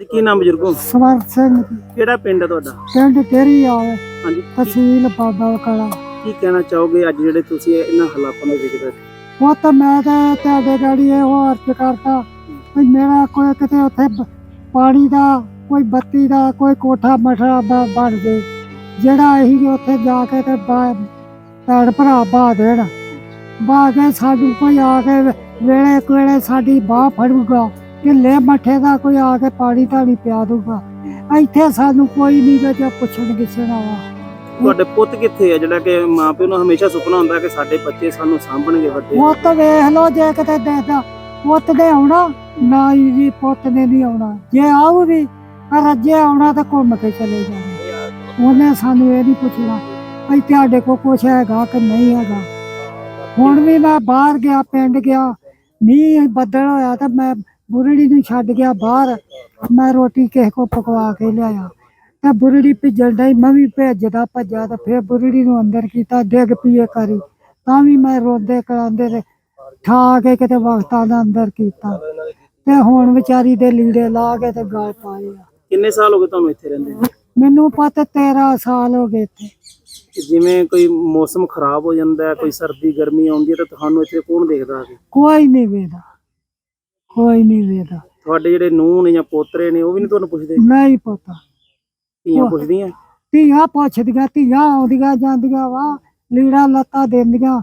ਤੇ ਕੀ ਨਾਮ ਬਜ਼ੁਰਗੋ ਸਵਰ ਸਿੰਘ ਜੀ, ਕਿਹੜਾ ਪਿੰਡ ਹੈ ਤੁਹਾਡਾ? ਪਿੰਡ ਟੇਰੀ ਆ ਹਾਂਜੀ ਤਹਿਸੀਲ ਬਾਬਾ ਕਲਾ ਕੀ ਕਹਿਣਾ ਚਾਹੋਗੇ ਅੱਜ ਜਿਹੜੇ ਤੁਸੀਂ ਇਹਨਾਂ ਹਾਲਾਤਾਂ ਦੇ ਵਿੱਚ ਬੈਠੇ ਉਹ ਤਾਂ ਮੈਂ ਤਾਂ ਤੁਹਾਡੇ ਗਾੜੀ ਇਹ ਉਹ ਅਰਜ਼ ਕਰਦਾ ਵੀ ਮੇਰਾ ਕੋਈ ਕਿਤੇ ਉੱਥੇ ਪਾਣੀ ਦਾ ਕੋਈ ਬੱਤੀ ਦਾ ਕੋਈ ਕੋਠਾ ਮਠਾ ਬਣ ਜੇ। ਜਿਹੜਾ ਅਸੀਂ ਉੱਥੇ ਜਾ ਕੇ ਤੇ ਭੈਣ ਭਰਾ ਬਾ ਦੇਣ। ਬਾ ਕੇ ਸਾਨੂੰ ਕੋਈ ਆ ਕੇ ਵੇਲੇ ਕੋਲੇ ਸਾਡੀ ਬਾਹ ਫੜੂਗਾ। ਢਿੱਲੇ ਮੱਠੇ ਦਾ ਕੋਈ ਆ ਕੇ ਪਾਣੀ ਧਾਣੀ ਪਿਆ ਦੂਗਾ ਇੱਥੇ ਸਾਨੂੰ ਕੋਈ ਨਹੀਂ ਗਾ ਜੋ ਪੁੱਛਣ ਕਿਸੇ ਨਾਲ ਆ। ਤੁਹਾਡੇ ਪੁੱਤ ਕਿੱਥੇ ਹੈ ਜਿਹੜਾ ਕਿ ਮਾਪਿਓ ਨੂੰ ਹਮੇਸ਼ਾ ਸੁਪਨਾ ਹੁੰਦਾ ਕਿ ਸਾਡੇ ਬੱਚੇ ਸਾਨੂੰ ਸਾਂਭਣਗੇ ਵੱਡੇ। ਪੁੱਤ ਵੇਖ ਲੋ ਜੇ ਕਿਤੇ ਦੇਖਦਾ ਪੁੱਤ ਨੇ ਆਉਣਾ ਨਾ ਹੀ ਜੀ ਪੁੱਤ ਨੇ ਨਹੀਂ ਆਉਣਾ। ਜੇ ਆਊ ਵੀ ਪਰ ਰੱਜੇ ਆਉਣਾ ਤਾਂ ਘੁੰਮ ਕੇ ਚਲੇ ਜਾਣਾ। ਉਹਨੇ ਸਾਨੂੰ ਇਹ ਨਹੀਂ ਪੁੱਛਣਾ ਭਈ ਤੁਹਾਡੇ ਕੋਲ ਕੁਛ ਹੈਗਾ ਕਿ ਨਹੀਂ ਹੈਗਾ। ਹੁਣ ਵੀ ਮੈਂ ਬਾਹਰ ਗਿਆ ਪਿੰਡ ਗਿਆ। ਮੀਂਹ ਬੱਦਲ ਹੋਇਆ ਤਾਂ ਮੈਂ ਬੁਰੜੀ ਨੂੰ ਛੱਡ ਗਿਆ ਬਾਹਰ ਮੈਂ ਰੋਟੀ ਕਿਸੇ ਕੋ ਪਕਵਾ ਕੇ ਲਿਆਇਆ। ਤੇ ਬੁਰੜੀ ਭਿੱਜਣ ਡਈ ਮੈਂ ਵੀ ਭੇਜਦਾ ਭੱਜਾ ਤੇ ਫਿਰ ਬੁਰੜੀ ਨੂੰ ਅੰਦਰ ਕੀਤਾ ਡਿੱਗ ਪੀਏ ਕਰੀ ਤਾਂ ਵੀ ਮੈਂ ਰੋਂਦੇ ਕਰਾਂਦੇ ਤੇ ਠਾ ਕੇ ਕਿਤੇ ਵਕਤਾਂ ਦਾ ਅੰਦਰ ਕੀਤਾ। ਤੇ ਹੁਣ ਵਿਚਾਰੀ ਦੇ ਲੀੜੇ ਲਾ ਕੇ ਤੇ ਗਾਲ ਪਾਏ ਆ। ਕਿੰਨੇ ਸਾਲ ਹੋ ਗਏ ਤੁਹਾਨੂੰ ਇੱਥੇ ਰਹਿੰਦੇ ਨੂੰ? ਮੈਨੂੰ ਪਤਾ 13 ਸਾਲ ਹੋ ਗਏ ਇੱਥੇ। ਕਿ ਜਿਵੇਂ ਕੋਈ ਮੌਸਮ ਖਰਾਬ ਹੋ ਜਾਂਦਾ ਹੈ ਕੋਈ ਸਰਦੀ ਗਰਮੀ ਆਉਂਦੀ ਹੈ ਤਾਂ ਤੁਹਾਨੂੰ ਇੱਥੇ ਕੌਣ ਦੇਖਦਾ ਹੈ ਕੋਈ ਨਹੀਂ ਵੇਦਾ ਕੋਈ ਨਹੀਂ ਵੇਦਾ ਤੁਹਾਡੇ ਜਿਹੜੇ ਨੂੰਹ ਨੇ ਜਾਂ ਪੋਤਰੇ ਨੇ ਉਹ ਵੀ ਨਹੀਂ ਤੁਹਾਨੂੰ ਪੁੱਛਦੇ? ਨਹੀਂ ਪਤਾ। ਧੀਆਂ ਪੁੱਛਦੀਆਂ? ਧੀਆਂ ਪੁੱਛਦੀਆਂ ਧੀਆਂ ਆਉਂਦੀਆਂ ਜਾਂਦੀਆਂ ਵਾ ਲੀੜਾ ਲੱਤਾ ਦਿੰਦੀਆਂ।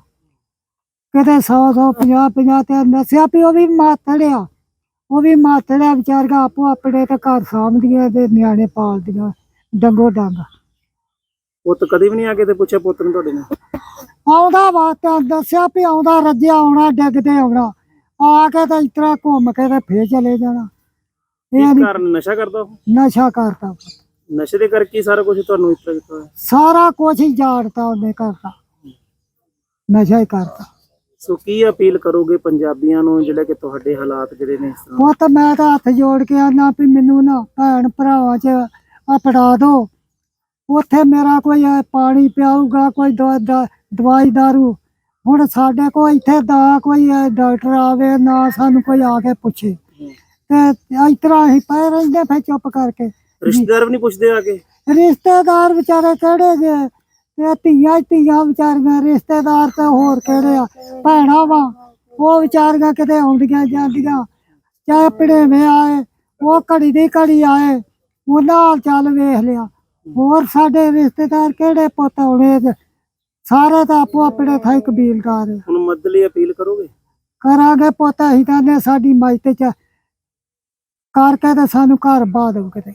ਕਿਤੇ 100 100 50 50 ਤੇ ਨਸਿਆ ਵੀ ਉਹ ਵੀ ਮਾਤੜਿਆ ਉਹ ਵੀ ਮਾਤੜਿਆ ਵਿਚਾਰੀਆਂ ਆਪੋ ਆਪਣੇ ਤੇ ਘਰ ਸਾਂਭਦੀਆਂ ਤੇ ਨਿਆਣੇ ਪਾਲਦੀਆਂ ਡੰਗੋ ਡੰਗ। ਪੁੱਤ ਕਦੇ ਵੀ ਨਹੀਂ ਆ ਕੇ ਤੇ ਪੁੱਛਿਆ ਪੁੱਤ ਨੂੰ ਤੁਹਾਡੇ ਨੇ ਆਉਂਦਾ ਵਾ ਤਾਂ ਦੱਸਿਆ ਵੀ ਆਉਂਦਾ ਰੱਜਿਆ ਆਉਣਾ ਡਿੱਗਦੇ ਆਉਣਾ। ਆ ਕੇ ਤਾਂ ਇਤਰਾ ਘੁੰਮ ਕੇ ਤੇ ਫੇਰ ਚਲੇ ਜਾਣਾ। ਇਹ ਇਸ ਕਾਰਨ ਨਸ਼ਾ ਕਰਦਾ ਉਹ? ਨਸ਼ਾ ਕਰਦਾ ਨਸ਼ੇ ਦੇ ਕਰਕੇ ਹੀ ਸਾਰਾ ਕੁਝ ਤੁਹਾਨੂੰ ਇਸ ਤਰ੍ਹਾਂ ਕੀਤਾ ਹੋਇਆ। ਸਾਰਾ ਕੁਝ ਹੀ ਜਾਣਦਾ ਉਹਨੇ ਕਰਦਾ। ਨਸ਼ਾ ਹੀ ਕਰਦਾ। ਸੋ ਕੀ ਅਪੀਲ ਕਰੋਗੇ ਪੰਜਾਬੀਆਂ ਨੂੰ ਜਿਹੜੇ ਕਿ ਤੁਹਾਡੇ ਹਾਲਾਤ ਜਿਹੜੇ ਨੇ ਇਸ ਤਰ੍ਹਾਂ? ਉਹ ਤਾਂ ਮੈਂ ਤਾਂ ਹੱਥ ਜੋੜ ਕੇ ਆਨਾ ਵੀ ਮੈਨੂੰ ਨਾ ਭੈਣ ਭਰਾਵਾਂ 'ਚ ਆਪੜਾ ਦੋ। ਉੱਥੇ ਮੇਰਾ ਕੋਈ ਇਹ ਪਾਣੀ ਪਿਆਊਗਾ ਕੋਈ ਦਵਾ- ਦਾ- ਦਵਾਈ ਦਾਰੂ ਹੁਣ ਸਾਡੇ ਕੋਲ ਇੱਥੇ ਦਾ ਕੋਈ ਡਾਕਟਰ ਆਵੇ ਨਾ ਸਾਨੂੰ ਕੋਈ ਆ ਕੇ ਪੁੱਛੇ। ਤੇ ਇਸ ਤਰ੍ਹਾਂ ਹੀ ਪਏ ਰਹਿੰਦੇ ਫੇ ਚੁੱਪ ਕਰਕੇ। ਰਿਸ਼ਤੇਦਾਰ ਵੀ ਨਹੀਂ ਪੁੱਛਦੇ ਆ ਕੇ? ਰਿਸ਼ਤੇਦਾਰ ਵਿਚਾਰੇ ਕਿਹੜੇ ਜੇ? ਤੇ ਧੀਆਂ ਧੀਆਂ ਵਿਚਾਰੀਆਂ ਰਿਸ਼ਤੇਦਾਰ ਤੇ ਹੋਰ ਕਿਹੜੇ ਆ? ਭੈਣਾਂ ਵਾ ਉਹ ਵਿਚਾਰੀਆਂ ਕਿਤੇ ਆਉਂਦੀਆਂ ਜਾਂਦੀਆਂ ਚਾਹੇ ਪੜੇਵੇਂ ਆਏ ਉਹ ਘੜੀ ਦੀ ਘੜੀ ਆਏ ਉਹਨਾਂ ਹਾਲ ਚਾਲ ਵੇਖ ਲਿਆ। ਹੋਰ ਸਾਡੇ ਰਿਸ਼ਤੇਦਾਰ ਕਿਹੜੇ ਪੁੱਤ ਆਉਣੇ ਸਾਰੇ ਤਾਂ ਆਪੋ ਆਪਣੇ ਥਾਈ ਕਬੀਲਦਾਰ ਆ। ਹੁਣ ਮਦਦ ਲਈ ਅਪੀਲ ਕਰੋਗੇ ਕਰਾਂਗੇ ਪੁੱਤ ਅਸੀਂ ਤਾਂ ਨੇ ਸਾਡੀ ਮਾਈਤ ਚ ਕਰਕੇ ਤੇ ਸਾਨੂੰ ਘਰ ਬਾਦ ਕਿਤੇ